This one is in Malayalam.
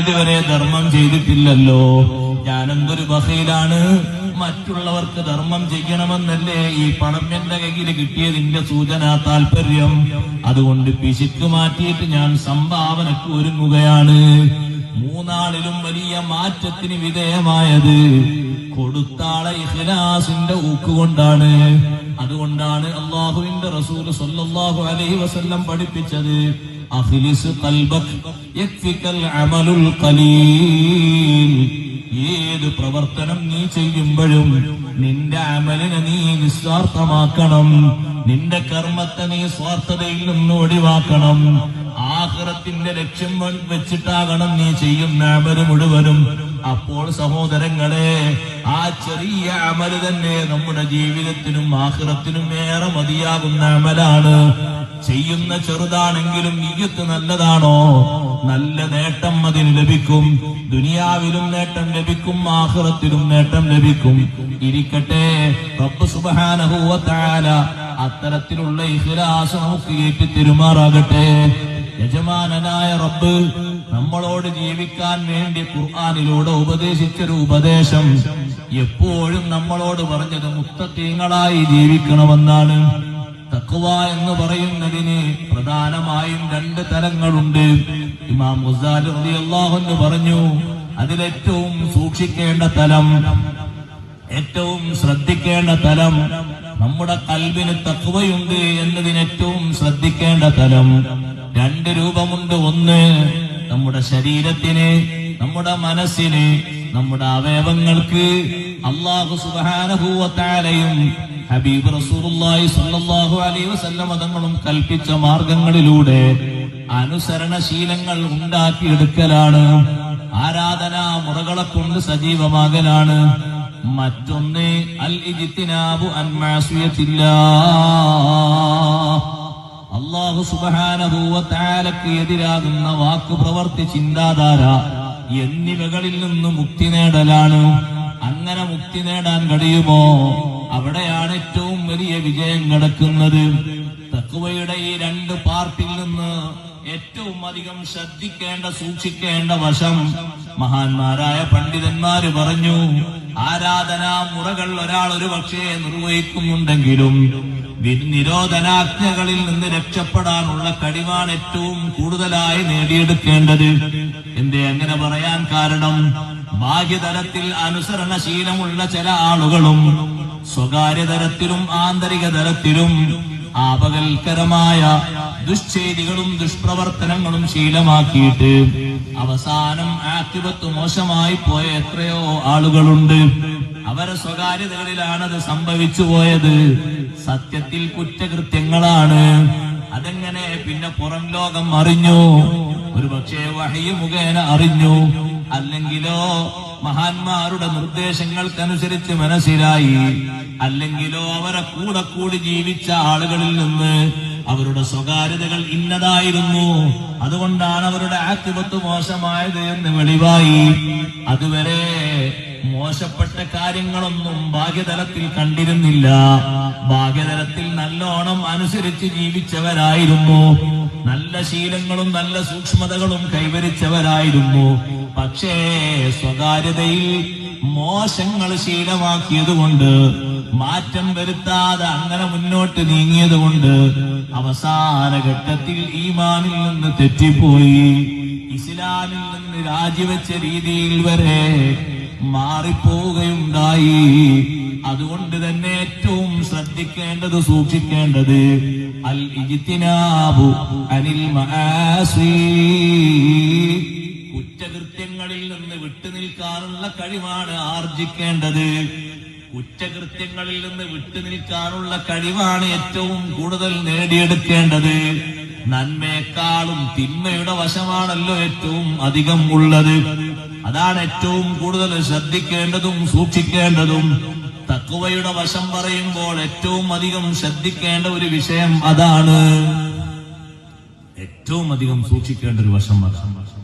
ഇതുവരെ ധർമ്മം ചെയ്തിട്ടില്ലല്ലോ. ഞാനെന്തൊരു ബസയിലാണ് മറ്റുള്ളവർക്ക് ധർമ്മം ചെയ്യണമെന്നല്ലേ ഈ പണം എന്റെ കയ്യിൽ കിട്ടിയതിന്റെ സൂചന താല്പര്യം അതുകൊണ്ട് പിശുക്ക് മാറ്റിയിട്ട് ഞാൻ സംഭാവനക്ക് ഒരുങ്ങുകയാണ്. മൂന്നാളിലും വലിയ മാറ്റത്തിന് വിധേയമായത് കൊടുത്താളെ ഇഖ്ലാസിന്റെ ഊക്കുകൊണ്ടാണ് അതുകൊണ്ടാണ് അള്ളാഹുവിന്റെ റസൂൽ സല്ലല്ലാഹു അലൈഹി വസല്ലം പഠിപ്പിച്ചത്. അഖ്ലിസ് യക്ഫിക്കൽ അമലുൽ ഖലീൽ. ഏത് പ്രവർത്തനം നീ ചെയ്യുമ്പോഴും നിന്റെ അമലിനെ നീ നിസ്വാർത്ഥമാക്കണം. നിന്റെ കർമ്മത്തെ നീ സ്വാർത്ഥതയിൽ നിന്ന് ഒഴിവാക്കണം. ആഹ്റത്തിന്റെ ലക്ഷ്യം വെച്ചിട്ടാകണം നീ ചെയ്യുന്ന അമൽ മുഴുവനും. അപ്പോൾ സഹോദരങ്ങളെ ആ ചെറിയ അമൽ തന്നെ നമ്മുടെ ജീവിതത്തിനും ആഹ്റത്തിനും ഏറെ മതിയാകുന്ന അമലാണ്. ചെയ്യുന്ന ചെറുതാണെങ്കിലും നീയത്ത് നല്ലതാണോ? നല്ല നേട്ടം അതിന് ലഭിക്കും. ദുനിയാവിലും നേട്ടം ലഭിക്കും ആഹ്റത്തിലും നേട്ടം ലഭിക്കും. ഇരിക്കട്ടെ. റബ്ബ് സുബ്ഹാനഹു വ തആല അത്തരത്തിലുള്ള ഇഹ്ലാസ് നമുക്ക് ഏറ്റി തെരുമാറാകട്ടെ. യജമാനനായ റബ്ബ് നമ്മളോട് ജീവിക്കാൻ വേണ്ടി ഖുർആാനിലൂടെ ഉപദേശിച്ചൊരു ഉപദേശം. എപ്പോഴും നമ്മളോട് പറഞ്ഞത് മുത്തീങ്ങളായി ജീവിക്കണമെന്നാണ്. തക്കുവ എന്ന് പറയുന്നതിന് പ്രധാനമായും രണ്ട് തലങ്ങളുണ്ട്. ഇമാം അൻഹു പറഞ്ഞു അതിലേറ്റവും സൂക്ഷിക്കേണ്ട തലം ഏറ്റവും ശ്രദ്ധിക്കേണ്ട തലം നമ്മുടെ കൽവിന് തക്കുവയുണ്ട് എന്നതിന് ഏറ്റവും ശ്രദ്ധിക്കേണ്ട തലം രണ്ട് രൂപമുണ്ട്. ഒന്ന് നമ്മുടെ ശരീരത്തിന് നമ്മുടെ മനസ്സിന് നമ്മുടെ അവയവങ്ങൾക്ക്. അള്ളാഹു സുബാനഭൂവത്താലയും ഹബീബ് റസൂലുള്ളാഹി സ്വല്ലല്ലാഹു അലൈഹി വസല്ലം തങ്ങളും കൽപ്പിച്ച മാർഗങ്ങളിലൂടെ അനുസരണശീലങ്ങൾ ഉണ്ടാക്കിയെടുക്കലാണ്. ആരാധനാ മുറകളെ കൊണ്ട് സജീവമാകലാണ്. മറ്റൊന്ന് അൽ ഇജിത്തിനാബു അൻമാസിയത്തില്ലാ അള്ളാഹു സുബഹാനഭൂവത്താലക്ക് എതിരാകുന്ന വാക്ക് പ്രവർത്തി ചിന്താധാര എന്നിവകളിൽ നിന്ന് മുക്തി നേടലാണ്. അങ്ങനെ മുക്തി നേടാൻ കഴിയുമോ? അവിടെയാണ് ഏറ്റവും വലിയ വിജയം കിടക്കുന്നത് തക്കുവയുടെ ഈ രണ്ട് പാർട്ടിൽ നിന്ന് ഏറ്റവും അധികം ശ്രദ്ധിക്കേണ്ട സൂക്ഷിക്കേണ്ട വശം മഹാന്മാരായ പണ്ഡിതന്മാര് പറഞ്ഞു ആരാധനാ മുറകൾ ഒരാൾ ഒരു പക്ഷേ നിർവഹിക്കുന്നുണ്ടെങ്കിലും നിരോധനാജ്ഞകളിൽ നിന്ന് രക്ഷപ്പെടാനുള്ള കഴിവാണ് ഏറ്റവും കൂടുതലായി നേടിയെടുക്കേണ്ടത്. എന്തേ അങ്ങനെ പറയാൻ കാരണം? ബാഹ്യതലത്തിൽ അനുസരണശീലമുള്ള ചില ആളുകളും സ്വകാര്യ തലത്തിലും ആന്തരിക തലത്തിലും ആപകൽക്കരമായ ദുശ്ചേരികളും ദുഷ്പ്രവർത്തനങ്ങളും ശീലമാക്കിയിട്ട് അവസാനം ആക്തിപത്ത് മോശമായി പോയ എത്രയോ ആളുകളുണ്ട്. അവരെ അത് സംഭവിച്ചു പോയത്. സത്യത്തിൽ കുറ്റകൃത്യങ്ങളാണ്. അതെങ്ങനെ പിന്നെ പുറം ലോകം അറിഞ്ഞു? ഒരു പക്ഷേ വഹയ മുഖേന അറിഞ്ഞു. അല്ലെങ്കിലോ മഹാന്മാരുടെ നിർദ്ദേശങ്ങൾക്കനുസരിച്ച് മനസ്സിലായി. അല്ലെങ്കിലോ അവരെ കൂടെ കൂടി ജീവിച്ച ആളുകളിൽ നിന്ന് അവരുടെ സ്വകാര്യതകൾ ഇന്നതായിരുന്നു. അതുകൊണ്ടാണ് അവരുടെ ആക്തിപത്ത് മോശമായത് എന്ന് വെളിവായി. അതുവരെ മോശപ്പെട്ട കാര്യങ്ങളൊന്നും ഭാഗ്യതലത്തിൽ കണ്ടിരുന്നില്ല. ഭാഗ്യതലത്തിൽ നല്ലോണം അനുസരിച്ച് ജീവിച്ചവരായിരുന്നു. നല്ല ശീലങ്ങളും നല്ല സൂക്ഷ്മതകളും കൈവരിച്ചവരായിരുന്നു. പക്ഷേ സ്വകാര്യതയിൽ മോശങ്ങൾ ശീലമാക്കിയതുകൊണ്ട് മാറ്റം വരുത്താതെ അങ്ങനെ മുന്നോട്ട് നീങ്ങിയതുകൊണ്ട് അവസാന ഘട്ടത്തിൽ ഈമാനിൽ നിന്ന് തെറ്റിപ്പോയി. ഇസ്ലാമിൽ നിന്ന് രാജിവെച്ച രീതിയിൽ വരെ മാറിപ്പോവുകയുണ്ടായി. അതുകൊണ്ട് തന്നെ ഏറ്റവും ശ്രദ്ധിക്കേണ്ടത് സൂക്ഷിക്കേണ്ടത് അൽ ഇജിത്തിനാബു അനിൽ മആസി കുറ്റകൃത്യങ്ങളിൽ നിന്ന് വിട്ടുനിൽക്കാനുള്ള കഴിവാണ് ആർജിക്കേണ്ടത്. കുറ്റകൃത്യങ്ങളിൽ നിന്ന് വിട്ടുനിൽക്കാനുള്ള കഴിവാണ് ഏറ്റവും കൂടുതൽ നേടിയെടുക്കേണ്ടത്. നന്മയെക്കാളും തിന്മയുടെ വശമാണല്ലോ ഏറ്റവും അധികം ഉള്ളത്. അതാണ് ഏറ്റവും കൂടുതൽ ശ്രദ്ധിക്കേണ്ടതും സൂക്ഷിക്കേണ്ടതും. തക്കുവയുടെ വശം പറയുമ്പോൾ ഏറ്റവും അധികം ശ്രദ്ധിക്കേണ്ട ഒരു വിഷയം അതാണ്. ഏറ്റവും അധികം സൂക്ഷിക്കേണ്ട ഒരു വശം അതാണ്.